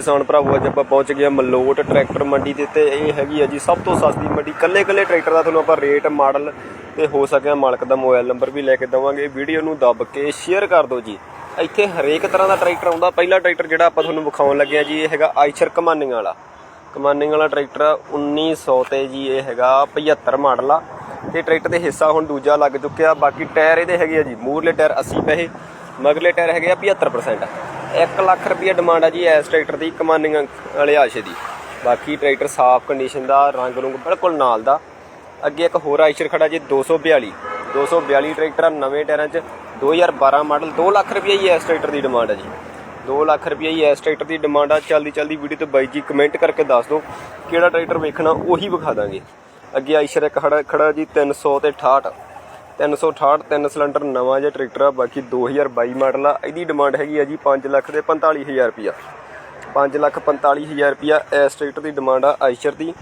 ਕਿਸਾਨ ਭਰਾਵੋ, ਅੱਜ ਆਪਾਂ ਪਹੁੰਚ ਗਏ ਮਲੋਟ ਟਰੈਕਟਰ ਮੰਡੀ ਦੇ ਤੇ ਇਹ ਹੈਗੀ ਆ ਜੀ ਸਭ ਤੋਂ ਸਸਤੀ ਮੰਡੀ। ਕੱਲੇ ਕੱਲੇ ਟਰੈਕਟਰ ਦਾ ਤੁਹਾਨੂੰ ਆਪਾਂ ਰੇਟ, ਮਾਡਲ ਤੇ ਹੋ ਸਕਿਆ ਮਾਲਕ ਦਾ ਮੋਬਾਈਲ ਨੰਬਰ ਵੀ ਲੈ ਕੇ ਦਵਾਂਗੇ। ਵੀਡੀਓ ਨੂੰ ਦੱਬ ਕੇ ਸ਼ੇਅਰ ਕਰ ਦਿਓ ਜੀ। ਇੱਥੇ ਹਰੇਕ ਤਰ੍ਹਾਂ ਦਾ ਟਰੈਕਟਰ ਆਉਂਦਾ। ਪਹਿਲਾ ਟਰੈਕਟਰ ਜਿਹੜਾ ਆਪਾਂ ਤੁਹਾਨੂੰ ਵਿਖਾਉਣ ਲੱਗੇ ਆ ਜੀ, ਇਹ ਹੈਗਾ ਆਈਸ਼ਰ ਕਮਾਨਿੰਗ ਵਾਲਾ। ਕਮਾਨਿੰਗ ਵਾਲਾ ਟਰੈਕਟਰ 1900 ਤੇ ਜੀ, ਇਹ ਹੈਗਾ 75 ਮਾਡਲ ਆ। ਤੇ ਟਰੈਕਟਰ ਦੇ ਹਿੱਸਾ ਹੁਣ ਦੂਜਾ ਲੱਗ ਚੁੱਕਿਆ। ਬਾਕੀ ਟਾਇਰ ਇਹਦੇ ਹੈਗੇ ਆ ਜੀ ਮੂਰਲੇ ਟਾਇਰ 80 ਪੈਸੇ ਮਗਲੇ ਟਾਇਰ ਹੈਗੇ ਆ 75% 1 ਲੱਖ ਰੁਪਏ ਡਿਮਾਂਡ ਆ ਜੀ ਇਸ ਟਰੈਕਟਰ ਦੀ ਕਮਾਨਿੰਗ ਵਾਲੇ ਆਸ਼ੇ ਦੀ। ਬਾਕੀ ਟਰੈਕਟਰ ਸਾਫ਼ ਕੰਡੀਸ਼ਨ ਦਾ, ਰੰਗ ਰੁੰਗ ਬਿਲਕੁਲ ਨਾਲ ਦਾ। ਅੱਗੇ ਇੱਕ ਹੋਰ ਆਇਸ਼ਰ ਖੜਾ ਜੀ 242 242 ਟਰੈਕਟਰ ਆ, ਨਵੇਂ ਟਾਇਰਾਂ 'ਚ 2012 ਮਾਡਲ 2 ਲੱਖ ਰੁਪਏ ਹੀ ਇਸ ਟਰੈਕਟਰ ਦੀ ਡਿਮਾਂਡ ਆ ਜੀ। 2 ਲੱਖ ਰੁਪਏ ਹੀ ਇਸ ਟਰੈਕਟਰ ਦੀ ਡਿਮਾਂਡ ਆ। ਚਲਦੀ ਚਲਦੀ ਵੀਡੀਓ ਤੇ ਬਾਈ ਜੀ ਕਮੈਂਟ ਕਰਕੇ ਦੱਸ ਦਿਓ ਕਿਹੜਾ ਟਰੈਕਟਰ ਵੇਖਣਾ, ਉਹੀ ਵਿਖਾ ਦਾਂਗੇ। ਅੱਗੇ ਆਇਸ਼ਰ ਇੱਕ ਖੜਾ ਖੜਾ ਜੀ 300 ਤੇ 68 368 ਤਿੰਨ ਸਿਲੰਡਰ, ਨਵਾਂ ਜਿਹਾ ਟਰੈਕਟਰ ਆ, ਬਾਕੀ 2022 ਮਾਡਲ ਆ। ਇਹਦੀ ਡਿਮਾਂਡ ਹੈਗੀ ਆ ਜੀ 5 ਲੱਖ ਦੇ 45000 ਰੁਪਿਆ 5 ਲੱਖ 45000 ਰੁਪਿਆ ਇਸ ਟਰੈਕਟਰ ਦੀ ਡਿਮਾਂਡ ਆ ਆਇਸ਼ਰ ਦੀ।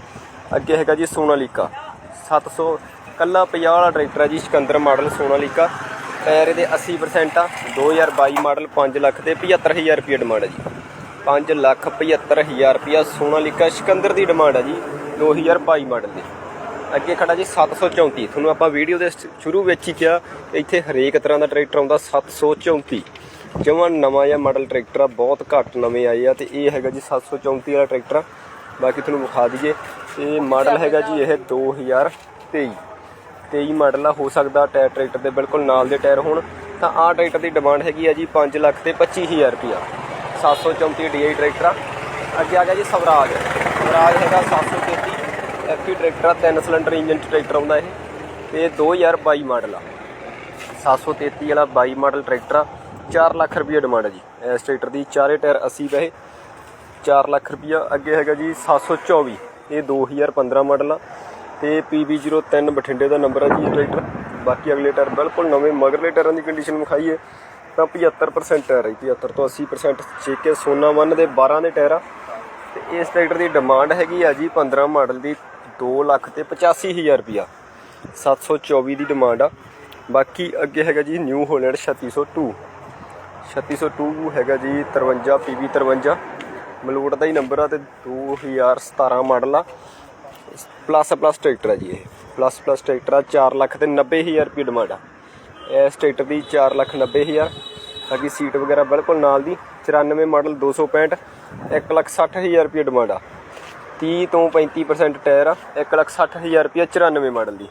ਅੱਗੇ ਹੈਗਾ ਜੀ ਸੋਨਾਲੀਕਾ। 700 ਕੱਲਾ 50 ਵਾਲਾ ਟਰੈਕਟਰ ਆ ਜੀ, ਸਿਕੰਦਰ ਮਾਡਲ ਸੋਨਾਲੀਕਾ। ਟਾਇਰ ਇਹਦੇ 80% ਆ। 2022 ਮਾਡਲ 5 ਲੱਖ ਦੇ 75000 ਰੁਪਏ ਡਿਮਾਂਡ ਆ ਜੀ। 5 ਲੱਖ 75000 ਰੁਪਿਆ ਸੋਨਾਲੀਕਾ ਸਿਕੰਦਰ ਦੀ ਡਿਮਾਂਡ ਆ ਜੀ 2022 ਮਾਡਲ ਦੀ। ਅੱਗੇ ਖੜਾ ਜੀ 734 ਤੁਹਾਨੂੰ ਆਪਾਂ ਵੀਡੀਓ ਦੇ ਸ਼ੁਰੂ ਵਿੱਚ ਹੀ ਕਿਹਾ, ਇੱਥੇ ਹਰੇਕ ਤਰ੍ਹਾਂ ਦਾ ਟਰੈਕਟਰ ਆਉਂਦਾ 734 ਜਮਾਂ ਨਵਾਂ ਜਿਹਾ ਮਾਡਲ ਟਰੈਕਟਰ ਆ, ਬਹੁਤ ਘੱਟ ਨਵੇਂ ਆਏ ਆ ਤੇ ਇਹ ਹੈਗਾ ਜੀ 734 ਵਾਲਾ ਟਰੈਕਟਰ ਆ। ਬਾਕੀ ਤੁਹਾਨੂੰ ਵਿਖਾ ਦਈਏ ਤੇ ਮਾਡਲ ਹੈਗਾ ਜੀ ਇਹ 2023 23 ਮਾਡਲ ਆ, ਹੋ ਸਕਦਾ ਟਾਇਰ ਟਰੈਕਟਰ ਦੇ ਬਿਲਕੁਲ ਨਾਲ ਦੇ ਟਾਇਰ ਹੋਣ। ਤਾਂ ਆਹ ਟਰੈਕਟਰ ਦੀ ਡਿਮਾਂਡ ਹੈਗੀ ਆ ਜੀ 5 ਲੱਖ ਤੇ 25000 ਰੁਪਿਆ 734 DI ਟਰੈਕਟਰ ਆ। ਅੱਗੇ ਆ ਗਿਆ ਜੀ ਸਵਰਾਜ। ਸਵਰਾਜ ਹੈਗਾ 733 ਐਫੀ ਟਰੈਕਟਰ ਆ ਤਿੰਨ ਸਿਲੰਡਰ, ਇੰਜਨ ਚ ਟਰੈਕਟਰ ਆਉਂਦਾ ਇਹ। ਤੇ ਇਹ 2022 ਮਾਡਲ ਆ। 733 ਵਾਲਾ 22 ਮਾਡਲ ਟਰੈਕਟਰ ਆ। 4 ਲੱਖ ਰੁਪਏ ਡਿਮਾਂਡ ਹੈ ਜੀ। ਇਸ ਟਰੈਕਟਰ ਦੀ ਚਾਰੇ ਟਾਇਰ 80 ਪੈਸੇ 4 ਲੱਖ ਰੁਪਿਆ ਅੱਗੇ ਹੈਗਾ ਜੀ 724 ਇਹ 2015 ਮਾਡਲ ਆ। ਤੇ PB03 ਬਠਿੰਡੇ ਦਾ ਨੰਬਰ ਆ ਜੀ ਇਹ ਟਰੈਕਟਰ। ਬਾਕੀ ਅਗਲੇ ਟਾਇਰ ਬਿਲਕੁਲ ਨਵੇਂ, ਮਗਰਲੇ ਟਾਇਰਾਂ ਦੀ ਕੰਡੀਸ਼ਨ ਵਿਖਾਈਏ, ਤਾਂ 75% ਟਾਇਰ ਹੈ 75 ਤੋਂ 80% ਛੇਕੇ ਸੋਨਾ ਵਨ ਦੇ 12 ਦੇ ਟਾਇਰ ਆ। ਤੇ ਇਸ ਟਰੈਕਟਰ ਦੀ ਡਿਮਾਂਡ ਹੈਗੀ ਆ ਜੀ 15 ਮਾਡਲ ਦੀ 2 ਲੱਖ ਤੇ 85000 ਰੁਪਿਆ 724 ਦੀ ਡਿਮਾਂਡ ਆ। ਬਾਕੀ ਅੱਗੇ ਹੈਗਾ ਜੀ ਨਿਊ ਹੋਲੈਂਡ 3602 3602 ਹੈਗਾ ਜੀ 53 PB 53 ਮਲੋਟ ਦਾ ਹੀ ਨੰਬਰ ਆ ਤੇ 2017 ਮਾਡਲ ਆ। ਪਲੱਸ ਪਲੱਸ ਟਰੈਕਟਰ ਆ ਜੀ ਇਹ। ਪਲੱਸ ਪਲੱਸ ਟਰੈਕਟਰ ਆ 4 ਲੱਖ ਤੇ 90000 ਰੁਪਏ ਡਿਮਾਂਡ ਆ। ਇਸ ਟਰੈਕਟਰ ਦੀ 4 ਲੱਖ 90000 ਬਾਕੀ ਸੀਟ ਵਗੈਰਾ ਬਿਲਕੁਲ ਨਾਲ ਦੀ। 94 ਮਾਡਲ 265 1 ਲੱਖ 60000 ਰੁਪਏ ਡਿਮਾਂਡ ਆ। 30 ਤੋਂ 35% ਟਾਇਰ ਆ 1 ਲੱਖ 60000 ਰੁਪਏ 94 ਮਾਡਲ ਦੀ।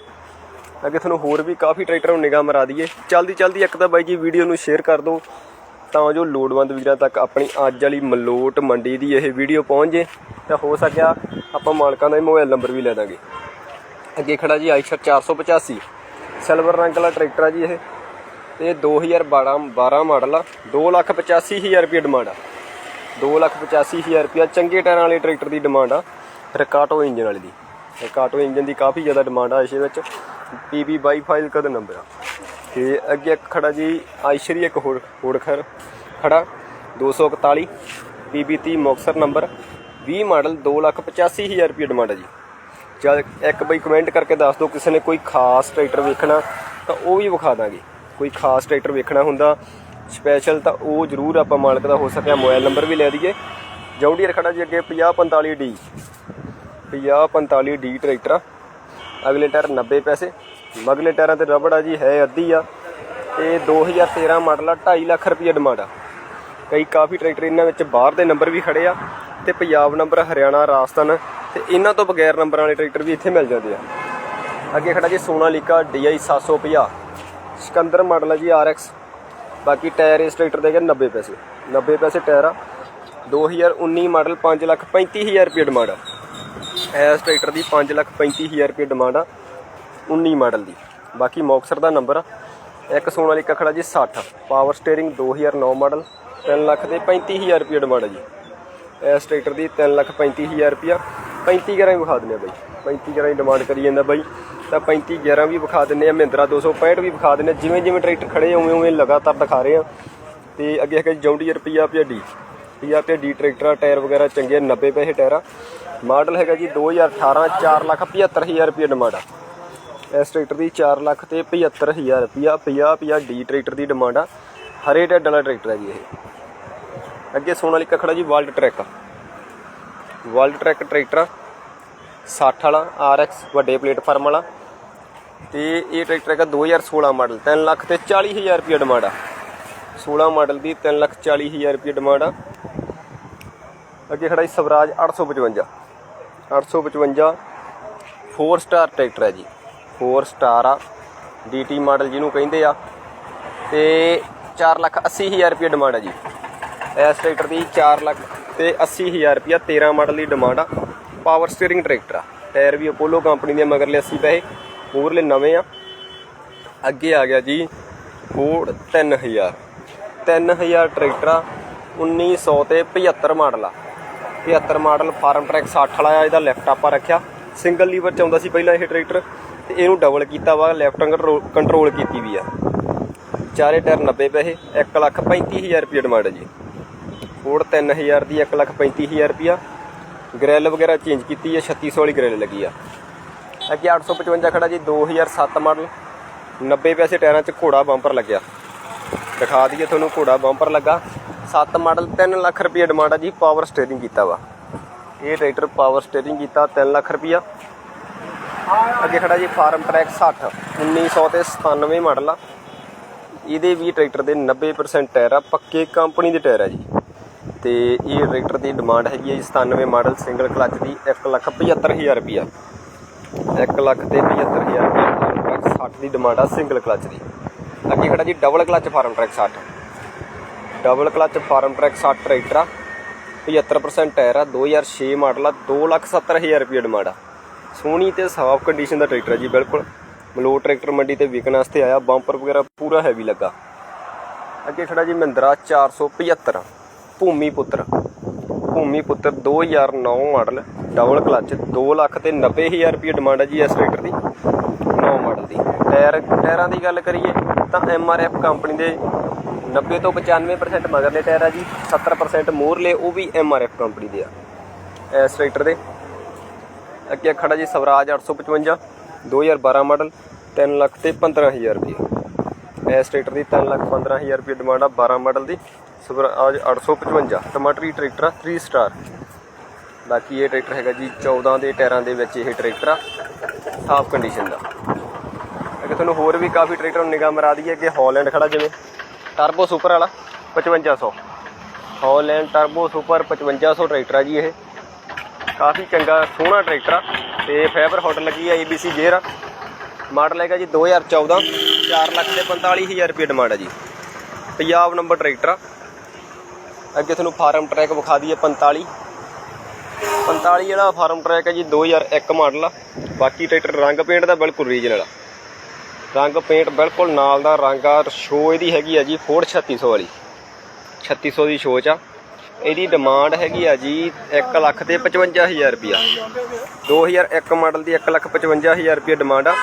ਅੱਗੇ ਤੁਹਾਨੂੰ ਹੋਰ ਵੀ ਕਾਫੀ ਟਰੈਕਟਰ ਨੂੰ ਨਿਗਾਹ ਮਰਾ ਦਈਏ। ਚਲਦੀ ਚਲਦੀ ਇੱਕ ਤਾਂ ਬਾਈ ਜੀ ਵੀਡੀਓ ਨੂੰ ਸ਼ੇਅਰ ਕਰ ਦਿਓ, ਤਾਂ ਜੋ ਲੋੜਵੰਦ ਵੀਰਾਂ ਤੱਕ ਆਪਣੀ ਅੱਜ ਵਾਲੀ ਮਲੋਟ ਮੰਡੀ ਦੀ ਇਹ ਵੀਡੀਓ ਪਹੁੰਚ ਜੇ। ਤਾਂ ਹੋ ਸਕਿਆ ਆਪਾਂ ਮਾਲਕਾਂ ਦਾ ਹੀ ਮੋਬਾਈਲ ਨੰਬਰ ਵੀ ਲੈ ਦਾਂਗੇ। ਅੱਗੇ ਖੜਾ ਜੀ ਆਇਸ਼ਰ 485 ਸਿਲਵਰ ਰੰਗ ਵਾਲਾ ਟਰੈਕਟਰ ਆ ਜੀ ਇਹ। ਤੇ 2012 12 ਮਾਡਲ ਆ 285000 ਰੁਪਏ ਡਿਮਾਂਡ ਆ। 285000 ਰੁਪਏ ਚੰਗੇ ਟਾਇਰਾਂ ਵਾਲੇ ਟਰੈਕਟਰ ਦੀ ਡਿਮਾਂਡ ਆ। ਰਿਕਾਟੋ ਇੰਜਨ ਵਾਲੇ ਦੀ। ਰਿਕਾਟੋ ਇੰਜਨ ਦੀ ਕਾਫੀ ਜ਼ਿਆਦਾ ਡਿਮਾਂਡ ਆ ਇਸ ਵਿੱਚ। PB 22 ਫਾਈਲ ਕਦ ਨੰਬਰ ਆ? ਤੇ ਅੱਗੇ ਇੱਕ ਖੜਾ ਜੀ, ਆਇਸ਼ਰੀ ਇੱਕ ਹੋਰ ਹੋਰ ਖਰ ਖੜਾ 241 PB 30 ਮੁਕਤਸਰ ਨੰਬਰ 20 ਮਾਡਲ 285000 ਰੁਪਏ ਡਿਮਾਂਡ ਆ ਜੀ। ਜਦ ਇੱਕ ਬਈ ਕਮੈਂਟ ਕਰਕੇ ਦੱਸ ਦਿਓ, ਕਿਸੇ ਨੇ ਕੋਈ ਖਾਸ ਟਰੈਕਟਰ ਵੇਖਣਾ ਤਾਂ ਉਹ ਵੀ ਵਿਖਾ ਦਾਂਗੇ। ਕੋਈ ਖਾਸ ਟਰੈਕਟਰ ਵੇਖਣਾ ਹੁੰਦਾ ਸਪੈਸ਼ਲ ਤਾਂ ਉਹ ਜ਼ਰੂਰ ਆਪਾਂ ਮਾਲਕ ਦਾ ਹੋ ਸਕਿਆ, ਮੋਬਾਈਲ ਨੰਬਰ ਵੀ ਲੈ ਦਈਏ। ਜੌਂਡੀਅਰ ਖੜਾ ਜੀ ਅੱਗੇ 5045D 5045D ਟਰੈਕਟਰ ਆ। ਅਗਲੇ ਟਾਇਰ 90 ਪੈਸੇ। ਮਗਲੇ ਟਾਇਰਾਂ ਤੇ ਰਬੜ ਆ ਜੀ, ਹੈ ਅੱਧੀ ਆ। ਤੇ 2013 ਮਾਡਲ ਆ 2.5 ਲੱਖ ਰੁਪਏ ਡਿਮਾਂਡ ਆ। ਕਈ ਕਾਫੀ ਟਰੈਕਟਰ ਇਹਨਾਂ ਵਿੱਚ ਬਾਹਰ ਦੇ ਨੰਬਰ ਵੀ ਖੜੇ ਆ। ਤੇ ਪੰਜਾਬ ਨੰਬਰ, ਹਰਿਆਣਾ, ਰਾਜਸਥਾਨ ਤੇ ਇਹਨਾਂ ਤੋਂ ਬਗੈਰ ਨੰਬਰਾਂ ਵਾਲੇ ਟਰੈਕਟਰ ਵੀ ਇੱਥੇ ਮਿਲ ਜਾਂਦੇ ਆ। ਅੱਗੇ ਖੜਾ ਜੀ, ਸੋਨਾਲੀਕਾ DI 750 ਸਿਕੰਦਰ ਮਾਡਲ ਹੈ ਜੀ RX ਬਾਕੀ ਟਾਇਰ ਇਸ ਟਰੈਕਟਰ ਦੇ ਹੈਗੇ 90 ਪੈਸੇ 90 ਪੈਸੇ ਟਾਇਰ ਆ। 2019 ਮਾਡਲ 5 ਲੱਖ 35000 ਰੁਪਏ ਡਿਮਾਂਡ ਆ। ਇਸ ਟਰੈਕਟਰ ਦੀ 5 ਲੱਖ 35000 ਰੁਪਏ ਡਿਮਾਂਡ ਆ 19 ਮਾਡਲ ਦੀ। ਬਾਕੀ ਮੌਕਸਰ ਦਾ ਨੰਬਰ ਆ, ਇੱਕ ਸੋਨ ਵਾਲੀ ਖੜਾ ਜੀ 60 ਪਾਵਰ ਸਟੀਅਰਿੰਗ 2009 ਮਾਡਲ 3 ਲੱਖ ਦੇ 35000 ਰੁਪਏ ਡਿਮਾਂਡ ਆ ਜੀ। ਇਸ ਟਰੈਕਟਰ ਦੀ 3 ਲੱਖ 35000 ਰੁਪਿਆ 35 11 ਵੀ ਵਿਖਾ ਦਿੰਦੇ ਆ ਬਾਈ। 35 11 ਦੀ ਡਿਮਾਂਡ ਕਰੀ ਜਾਂਦਾ ਬਾਈ। ਤਾਂ 35 11 ਵੀ ਵਿਖਾ ਦਿੰਦੇ ਆ ਮਹਿੰਦਰਾ 265 ਵੀ ਵਿਖਾ ਦਿੰਦੇ ਆ। ਜਿਵੇਂ ਜਿਵੇਂ ਟਰੈਕਟਰ ਖੜੇ ਉਵੇਂ ਉਵੇਂ ਲਗਾਤਾਰ ਦਿਖਾ ਰਹੇ ਆ। ਤੇ ਅੱਗੇ ਹੈਗਾ ਜੌਂਡੀ ਰੁਪਿਆ ਪਿਆ ਡੀ ਪਿਆ ਤੇ ਡੀ ਟਰੈਕਟਰ ਆ, ਟਾਇਰ ਵਗੈਰਾ ਚੰਗੇ ਆ, 90 ਪੈਸੇ ਟਾਇਰ। ਮਾਡਲ ਹੈਗਾ ਜੀ 2018 4 ਲੱਖ 75000 ਰੁਪਏ ਡਿਮਾਂਡ ਆ। ਇਸ ਟਰੈਕਟਰ ਦੀ 4 ਲੱਖ ਤੇ 75000 ਰੁਪਿਆ 50 50 ਡੀ ਟਰੈਕਟਰ ਦੀ ਡਿਮਾਂਡ ਆ। ਹਰੇ ਢੱਡ ਵਾਲਾ ਟਰੈਕਟਰ ਹੈ ਜੀ ਇਹ। ਅੱਗੇ ਸੋਨਾਲੀਕਾ ਖੜਾ ਜੀ world track world track tractor ਆ 60 ਵਾਲਾ RX ਵੱਡੇ ਪਲੇਟਫਾਰਮ ਵਾਲਾ। ਤੇ ਇਹ ਟਰੈਕਟਰ ਹੈਗਾ 2016 ਮਾਡਲ 3 ਲੱਖ ਤੇ 40000 ਰੁਪਏ ਡਿਮਾਂਡ ਆ। 16 ਮਾਡਲ ਦੀ 3 ਲੱਖ 40000 ਰੁਪਏ ਡਿਮਾਂਡ ਆ। ਅੱਗੇ ਖੜਾ ਜੀ ਸਵਰਾਜ 855 855 4 ਸਟਾਰ ਟਰੈਕਟਰ ਹੈ ਜੀ। 4 ਸਟਾਰ ਆ DT ਮਾਡਲ ਜਿਹਨੂੰ ਕਹਿੰਦੇ ਆ। ਤੇ 4 ਲੱਖ 80000 ਰੁਪਏ ਡਿਮਾਂਡ ਆ ਜੀ। ਇਸ ਟਰੈਕਟਰ ਦੀ 4 ਲੱਖ ਤੇ 80000 ਰੁਪਏ 13 ਮਾਡਲ ਦੀ ਡਿਮਾਂਡ ਆ। ਪਾਵਰ ਸਟੀਅਰਿੰਗ ਟਰੈਕਟਰ ਆ। ਟਾਇਰ ਵੀ ਅਪੋਲੋ ਕੰਪਨੀ ਦੇ ਮਗਰਲੇ 80 ਪੈਸੇ। ਮੂਰਲੇ ਨਵੇਂ ਆ। ਅੱਗੇ ਆ ਗਿਆ ਜੀ ਫੋਰਡ 3000 3000 ਟਰੈਕਟਰ ਆ 1900 ਤੇ 75 ਮਾਡਲ ਆ। 75 ਮਾਡਲ ਫਾਰਮ ਟਰੈਕ 60 ਵਾਲਾ ਆ, ਇਹਦਾ ਲੈਫਟ ਆਪਾਂ ਰੱਖਿਆ। ਸਿੰਗਲ ਲੀਵਰ ਚ ਆਉਂਦਾ ਸੀ ਪਹਿਲਾਂ ਇਹ ਟਰੈਕਟਰ ਤੇ ਇਹਨੂੰ ਡਬਲ ਕੀਤਾ ਵਾ ਲੈਫਟ ਕੰਟਰੋਲ ਕੀਤੀ ਵੀ ਆ। ਚਾਰੇ ਟਾਇਰ 90 ਪੈਸੇ 1 ਲੱਖ 35000 ਰੁਪਏ ਡਿਮਾਂਡ ਹੈ ਜੀ। ਫੋਰਡ 3000 ਦੀ 1 ਲੱਖ 35000 ਰੁਪਿਆ ਗ੍ਰਿਲ ਵਗੈਰਾ ਚੇਂਜ ਕੀਤੀ ਹੈ 3600 ਵਾਲੀ ਗ੍ਰਿਲ ਲੱਗੀ ਆ। ਅੱਗੇ 855 ਖੜਾ ਜੀ 2007 ਮਾਡਲ। 90 ਪੈਸੇ ਟਾਇਰਾਂ 'ਚ ਘੋੜਾ ਬੰਪਰ ਲੱਗਿਆ। ਦਿਖਾ ਦਈਏ ਤੁਹਾਨੂੰ ਘੋੜਾ ਬੰਪਰ ਲੱਗਾ। 7 ਮਾਡਲ 3 ਲੱਖ ਰੁਪਏ ਡਿਮਾਂਡ ਆ ਜੀ ਪਾਵਰ ਸਟੀਅਰਿੰਗ ਕੀਤਾ ਵਾ। ਇਹ ਟਰੈਕਟਰ ਪਾਵਰ ਸਟੀਅਰਿੰਗ ਕੀਤਾ 3 ਲੱਖ ਰੁਪਿਆ ਅੱਗੇ ਖੜਾ ਜੀ ਫਾਰਮ ਟਰੈਕ 60 1900 ਤੇ 97 ਮਾਡਲ ਆ। ਇਹਦੇ ਵੀ ਟਰੈਕਟਰ ਦੇ 90% ਟਾਇਰ ਆ, ਪੱਕੇ ਕੰਪਨੀ ਦੇ ਟਾਇਰ ਆ ਜੀ। ਤੇ ਇਹ ਟਰੈਕਟਰ ਦੀ ਡਿਮਾਂਡ ਹੈਗੀ ਹੈ ਜੀ 97 ਮਾਡਲ ਸਿੰਗਲ ਕਲਚ ਦੀ 175000 ਰੁਪਿਆ 1 ਲੱਖ ਤੇ 75000 ਰੁਪਿਆ ਫਾਰਮ ਟਰੈਕ 60 ਦੀ ਡਿਮਾਂਡ ਆ ਸਿੰਗਲ ਕਲਚ ਦੀ। ਅੱਗੇ ਖੜਾ ਜੀ double clutch farm track 60 double clutch farm track 60 tractor ਆ 75% ਟਾਇਰ ਆ 2006 ਮਾਡਲ ਆ 270000 ਰੁਪਏ ਡਿਮਾਂਡ ਆ। ਸੋਹਣੀ ਤੇ ਸਾਫ਼ ਕੰਡੀਸ਼ਨ ਦਾ ਟਰੈਕਟਰ ਹੈ ਜੀ, ਬਿਲਕੁਲ। ਮਲੋ ਟਰੈਕਟਰ ਮੰਡੀ ਤੇ ਵਿਕਣ ਵਾਸਤੇ ਆਇਆ ਬੰਪਰ ਵਗੈਰਾ ਪੂਰਾ ਹੈਵੀ ਲੱਗਾ। ਅੱਗੇ ਖੜਾ ਜੀ ਮਹਿੰਦਰਾ 475 ਭੂਮੀ ਪੁੱਤਰ ਭੂਮੀ ਪੁੱਤਰ 2009 ਮਾਡਲ ਡਬਲ ਕਲਚ 2 ਲੱਖ ਤੇ 90000 ਰੁਪਏ ਡਿਮਾਂਡ ਹੈ ਜੀ ਇਸ ਟਰੈਕਟਰ ਦੀ। ਨੌ ਮਾਡਲ ਦੀ। ਟਾਇਰ, ਟਾਇਰਾਂ ਦੀ ਗੱਲ ਕਰੀਏ ਤਾਂ ਐਮਆਰਐਫ ਕੰਪਨੀ ਦੇ 90 ਤੋਂ 95% ਮਗਰਲੇ ਟਾਇਰ ਆ ਜੀ 70% ਮੋਰਲੇ ਉਹ ਵੀ ਐਮਆਰਐਫ ਕੰਪਨੀ ਦੇ ਆ ਇਸ ਟਰੈਕਟਰ ਦੇ। ਅੱਗੇ ਖੜਾ ਜੀ ਸਵਰਾਜ 855 2012 ਮਾਡਲ 3 ਲੱਖ ਤੇ 15000 ਰੁਪਏ। ਇਸ ਟਰੈਕਟਰ ਦੀ 3 ਲੱਖ 15000 ਰੁਪਏ ਡਿਮਾਂਡ ਆ 12 ਮਾਡਲ ਦੀ। ਸਵਰਾਜ 855 ਟਮਾਟਰੀ ਟਰੈਕਟਰ ਆ 3 ਸਟਾਰ ਬਾਕੀ ਇਹ ਟਰੈਕਟਰ ਹੈਗਾ ਜੀ 14 ਦੇ ਟਾਇਰਾਂ ਦੇ ਵਿੱਚ ਇਹ ਟਰੈਕਟਰ ਆ, ਸਾਫ਼ ਕੰਡੀਸ਼ਨ ਦਾ। ਅੱਗੇ ਤੁਹਾਨੂੰ ਹੋਰ ਵੀ ਕਾਫੀ ਟਰੈਕਟਰ ਨੂੰ ਨਿਗਾਹ ਮਰਾ ਦਈਏ ਕਿ ਹਾਲੈਂਡ ਖੜਾ ਜਿਵੇਂ। ਟਰਬੋ ਸੁਪਰ ਵਾਲਾ 5500 ਹਾਲੈਂਡ ਟਰਬੋ ਸੁਪਰ 5500 ਟਰੈਕਟਰ ਆ ਜੀ ਇਹ। ਕਾਫੀ ਚੰਗਾ, ਸੋਹਣਾ ਟਰੈਕਟਰ ਆ ਤੇ ਫਾਈਬਰ ਹੌਟ ਲੱਗੀ ਆ ABC ਗੇਅਰ ਆ। ਮਾਡਲ ਹੈਗਾ ਜੀ 2014 4 ਲੱਖ ਤੇ 45000 ਰੁਪਏ ਡਿਮਾਂਡ ਆ ਜੀ। ਪੰਜਾਬ ਨੰਬਰ ਟਰੈਕਟਰ ਆ। ਅੱਗੇ ਤੁਹਾਨੂੰ ਫਾਰਮ ਟਰੈਕ ਵਿਖਾ ਦਈਏ 45 45 ਜਿਹੜਾ ਫਾਰਮ ਟਰੈਕ ਹੈ ਜੀ 2001 ਮਾਡਲ ਆ। ਬਾਕੀ ਟਰੈਕਟਰ ਰੰਗ ਪੇਂਟ ਦਾ ਬਿਲਕੁਲ ਰੀਜਨਲ ਆ। ਰੰਗ ਪੇਂਟ ਬਿਲਕੁਲ ਨਾਲ ਦਾ ਰੰਗ ਆ ਸ਼ੋ ਇਹਦੀ ਹੈਗੀ ਆ ਜੀ ਫੋਰਡ 3600 ਵਾਲੀ। 3600 ਦੀ ਸ਼ੋਚ ਆ। ਇਹਦੀ ਡਿਮਾਂਡ ਹੈਗੀ ਆ ਜੀ 1 ਲੱਖ ਤੇ 55000 ਰੁਪਿਆ 2001 ਮਾਡਲ ਦੀ 1 ਲੱਖ 55000 ਰੁਪਿਆ ਡਿਮਾਂਡ ਆ।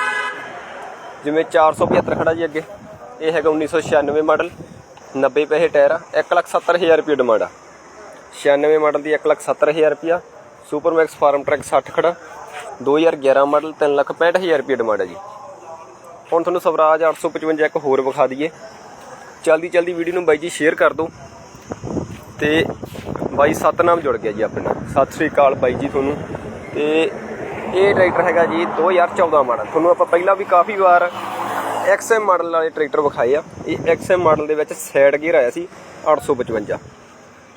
ਜਿਵੇਂ 475 ਖੜਾ ਜੀ ਅੱਗੇ। ਇਹ ਹੈਗਾ 1996 ਮਾਡਲ। 90 ਪੈਸੇ ਟਾਇਰ ਆ 1 ਲੱਖ 70000 ਰੁਪਿਆ ਡਿਮਾਂਡ ਆ। 96 ਮਾਡਲ ਦੀ 1 ਲੱਖ 70000 ਰੁਪਿਆ ਸੁਪਰ ਮੈਕਸ ਫਾਰਮ ਟਰੈਕ 60 ਖੜਾ 2011 ਮਾਡਲ 3 ਲੱਖ 65000 ਰੁਪਿਆ ਡਿਮਾਂਡ ਆ ਜੀ। ਹੁਣ ਤੁਹਾਨੂੰ ਸਵਰਾਜ 855 ਇੱਕ ਹੋਰ ਵਿਖਾ ਦਈਏ। ਜਲਦੀ ਜਲਦੀ ਵੀਡੀਓ ਨੂੰ ਬਾਈ ਜੀ ਸ਼ੇਅਰ ਕਰ ਦਿਓ। ਤੇ ਬਾਈ ਸਤਨਾਮ ਜੁੜ ਗਿਆ ਜੀ ਆਪਣੇ ਨਾਲ। ਸਤਿ ਸ੍ਰੀ ਅਕਾਲ ਬਾਈ ਜੀ ਤੁਹਾਨੂੰ। ਤੇ ਇਹ ਟਰੈਕਟਰ ਹੈਗਾ ਜੀ 2014 ਮਾਡਲ। ਤੁਹਾਨੂੰ ਆਪਾਂ ਪਹਿਲਾਂ ਵੀ ਕਾਫੀ ਵਾਰ XM ਮਾਡਲ ਵਾਲੇ ਟਰੈਕਟਰ ਵਿਖਾਏ ਆ। ਇਹ XM ਮਾਡਲ ਦੇ ਵਿੱਚ ਸਾਈਡ ਗੇਅਰ ਆਇਆ ਸੀ 855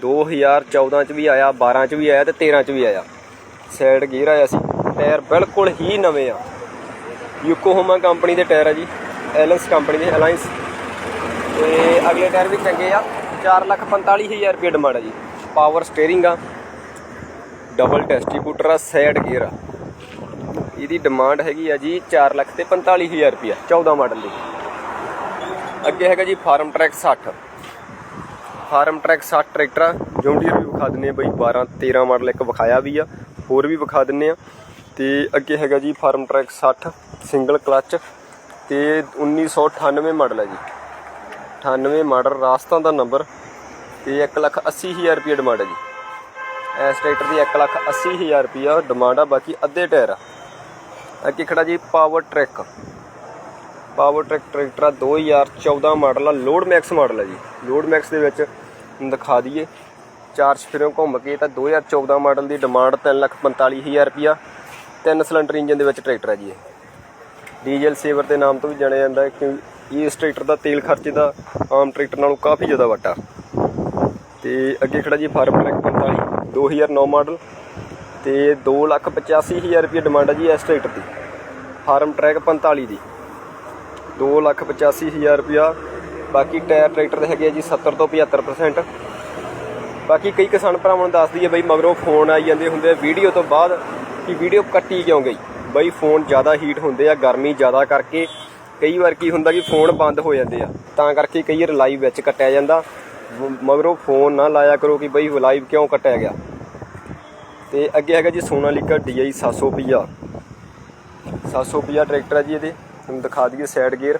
2014 ਚ ਵੀ ਆਇਆ 12 ਚ ਵੀ ਆਇਆ ਤੇ 13 ਚ ਵੀ ਆਇਆ। ਸਾਈਡ ਗੇਅਰ ਆਇਆ ਸੀ ਟਾਇਰ ਬਿਲਕੁਲ ਹੀ ਨਵੇਂ ਆ। ਯੂਕੋਹੋਮਾ ਕੰਪਨੀ ਦੇ ਟਾਇਰ ਆ ਜੀ ਐਲਐਸ ਕੰਪਨੀ ਦੇ ਅਲਾਈਅੰਸ ਤੇ ਅਗਲੇ ਟਾਇਰ ਵੀ ਚੰਗੇ ਆ 4 ਲੱਖ 45000 ਰੁਪਏ ਡਿਮਾਂਡ ਆ ਜੀ। ਪਾਵਰ ਸਟੀਅਰਿੰਗ ਆ ਡਬਲ ਡਿਸਟ੍ਰੀਬਿਊਟਰ ਆ ਸਾਈਡ ਗੇਅਰ ਆ। ਇਹਦੀ ਡਿਮਾਂਡ ਹੈਗੀ ਆ ਜੀ 4 ਲੱਖ ਤੇ 45000 ਰੁਪਏ 14 ਮਾਡਲ ਦੀ। ਅੱਗੇ ਹੈਗਾ ਜੀ farm track 60 farm track 60 tractor ਆ ਜੌਂਡੀਅਰ ਵੀ ਵਿਖਾ ਦਿੰਨੇ ਆ ਬਈ 12 13 ਮਾਡਲ ਇੱਕ ਵਿਖਾਇਆ ਵੀ ਆ, ਹੋਰ ਵੀ ਵਿਖਾ ਦਿੰਨੇ ਆ। ਤੇ ਅੱਗੇ ਹੈਗਾ ਜੀ ਫਾਰਮ ਟਰੈਕ 60 ਸਿੰਗਲ ਕਲਚ ਤੇ 1998 ਮਾਡਲ ਹੈ ਜੀ। 98 ਮਾਡਲ ਰਾਸਤਾਂ ਦਾ ਨੰਬਰ ਤੇ 1 ਲੱਖ 80000 ਰੁਪਏ ਡਿਮਾਂਡ ਹੈ ਜੀ। ਇਸ ਟਰੈਕਟਰ ਦੀ 1 ਲੱਖ 80000 ਰੁਪਏ ਡਿਮਾਂਡ ਆ, ਬਾਕੀ ਅੱਧੇ ਟਾਇਰ ਆ। ਅੱਗੇ ਖੜਾ ਜੀ power track power track tractor ਆ 2014 ਮਾਡਲ ਆ ਲੋਡ ਮੈਕਸ ਮਾਡਲ ਆ ਜੀ। ਲੋਡ ਮੈਕਸ ਦੇ ਵਿੱਚ ਦਿਖਾ ਦਈਏ ਚਾਰ ਸਫੇਰੋਂ ਘੁੰਮ ਕੇ ਤਾਂ 2014 ਮਾਡਲ ਦੀ ਡਿਮਾਂਡ 345000 ਰੁਪਿਆ ਤਿੰਨ ਸਿਲੰਡਰ ਇੰਜਨ ਦੇ ਵਿੱਚ ਟਰੈਕਟਰ ਹੈ ਜੀ ਇਹ। ਡੀਜ਼ਲ ਸੇਵਰ ਦੇ ਨਾਮ ਤੋਂ ਵੀ ਜਾਣਿਆ ਜਾਂਦਾ ਹੈ, ਕਿਉਂਕਿ ਇਸ ਟਰੈਕਟਰ ਦਾ ਤੇਲ ਖਰਚੇ ਦਾ ਆਮ ਟਰੈਕਟਰ ਨਾਲੋਂ ਕਾਫੀ ਜ਼ਿਆਦਾ ਵੱਡਾ। ਤੇ ਅੱਗੇ ਖੜਾ ਜੀ ਫਾਰਮ ਟਰੈਕ 45 2009 ਮਾਡਲ ਤੇ 285000 ਰੁਪਏ ਡਿਮਾਂਡ ਹੈ ਜੀ ਇਸ ਟਰੈਕਟਰ ਦੀ। ਫਾਰਮ ਟਰੈਕ 45 ਦੀ। 285000 ਰੁਪਿਆ ਬਾਕੀ ਟਾਇਰ ਟਰੈਕਟਰ ਦੇ ਹੈਗੇ ਆ ਜੀ 70 ਤੋਂ 75% ਬਾਕੀ ਕਈ ਕਿਸਾਨ ਭਰਾਵਾਂ ਨੂੰ ਦੱਸਦੀ ਹੈ ਬਈ ਮਗਰੋਂ ਫੋਨ ਆਈ ਜਾਂਦੇ ਹੁੰਦੇ ਆ ਵੀਡੀਓ ਤੋਂ ਬਾਅਦ ਕਿ ਵੀਡੀਓ ਕੱਟੀ ਕਿਉਂ ਗਈ? ਬਈ ਫੋਨ ਜ਼ਿਆਦਾ ਹੀਟ ਹੁੰਦੇ ਆ, ਗਰਮੀ ਜ਼ਿਆਦਾ ਕਰਕੇ ਕਈ ਵਾਰ ਕੀ ਹੁੰਦਾ ਕਿ ਫੋਨ ਬੰਦ ਹੋ ਜਾਂਦੇ ਆ। ਤਾਂ ਕਰਕੇ ਕਈ ਵਾਰ ਲਾਈਵ ਵਿੱਚ ਕੱਟਿਆ ਜਾਂਦਾ। ਮਗਰੋਂ ਫੋਨ ਨਾ ਲਾਇਆ ਕਰੋ ਕਿ ਬਈ ਲਾਈਵ ਕਿਉਂ ਕੱਟਿਆ ਗਿਆ? ਤੇ ਅੱਗੇ ਹੈਗਾ ਜੀ ਸੋਨਾਲੀਕਾ DI 750 750 ਟਰੈਕਟਰ ਹੈ ਜੀ ਇਹਦੇ। ਤੁਹਾਨੂੰ ਦਿਖਾ ਦਈਏ ਸਾਈਡ ਗੇਅਰ